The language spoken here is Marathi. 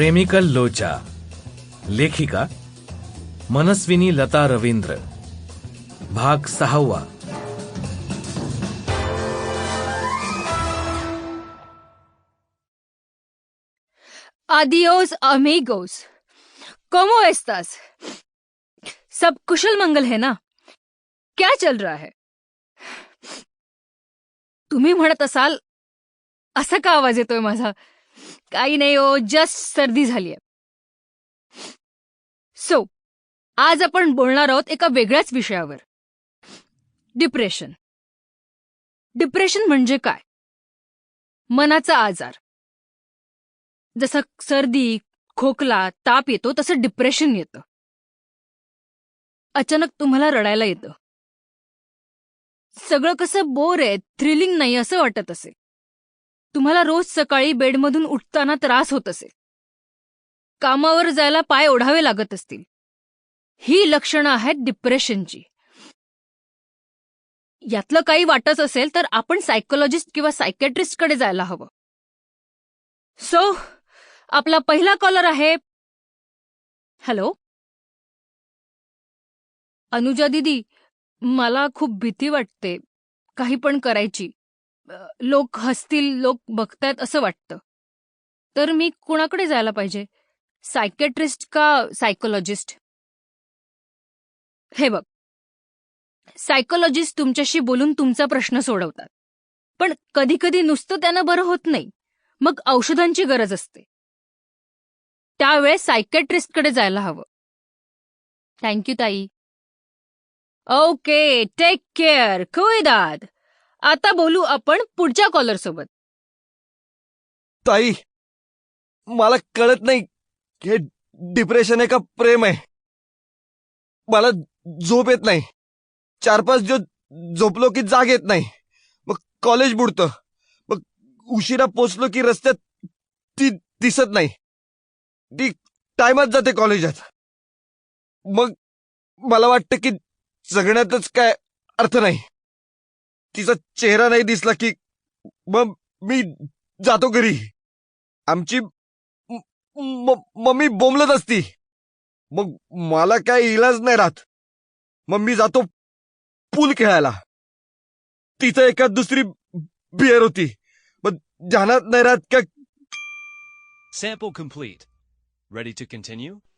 प्रेमिकल लोचा लेखिका मनस्विनी लता रवींद्र भाग सहावा Adiós, amigos. ¿Cómo estás? सब कुशल मंगल है ना क्या चल रहा है तुम्ही म्हणत असाल असा का आवाज़ येतोय माझा काही नाही हो जस्ट सर्दी झालीय. सो आज आपण बोलणार आहोत एका वेगळ्याच विषयावर. डिप्रेशन डिप्रेशन म्हणजे काय? मनाचा आजार. जसं सर्दी खोकला ताप येतो तसं डिप्रेशन येतं. अचानक तुम्हाला रडायला येतं. सगळं कसं बोर आहे थ्रिलिंग नाही असं वाटत असेल. तुम्हाला रोज सकाळी बेडमधून उठताना त्रास होत असेल. कामावर जायला पाय ओढावे लागत असतील. ही लक्षणं आहेत डिप्रेशनची. यातलं काही वाटत असेल तर आपण सायकोलॉजिस्ट किंवा सायकॅट्रिस्टकडे जायला हवं. सो आपला पहिला कॉलर आहे. हॅलो? अनुजा दिदी मला खूप भीती वाटते. काही पण करायची. लोक हसतील लोक बघतायत असं वाटतं. तर मी कुणाकडे जायला पाहिजे? सायकॅट्रिस्ट का सायकोलॉजिस्ट? हे बघ. सायकोलॉजिस्ट तुमच्याशी बोलून तुमचा प्रश्न सोडवतात. पण कधी कधी नुसतं त्यानं बरं होत नाही. मग औषधांची गरज असते. त्यावेळेस सायकॅट्रिस्टकडे जायला हवं. थँक्यू ताई. ओके टेक केअर कुईदाद आता बोलू आपण पुढच्या कॉलर सोबत. ताई मला कळत नाही हे डिप्रेशन आहे का प्रेम आहे. मला झोप येत नाही. चार पाच दिवस झोपलो की जाग येत नाही. मग कॉलेज बुडतं. मग उशिरा पोचलो की रस्त्यात ती दिसत नाही. ती टायमात जाते कॉलेजात मग मला वाटतं की जगण्यातच काय अर्थ नाही. तिचा चेहरा नाही दिसला की मग मी जातो घरी. आमची म- मम्मी बोंबलत असती. मग मला काय इलाज नाही राहत. मग मी जातो पूल खेळायला. तिचं एका दुसरी बिअर होती. मग ध्यानात नाही राहत का Sample complete. Ready to continue?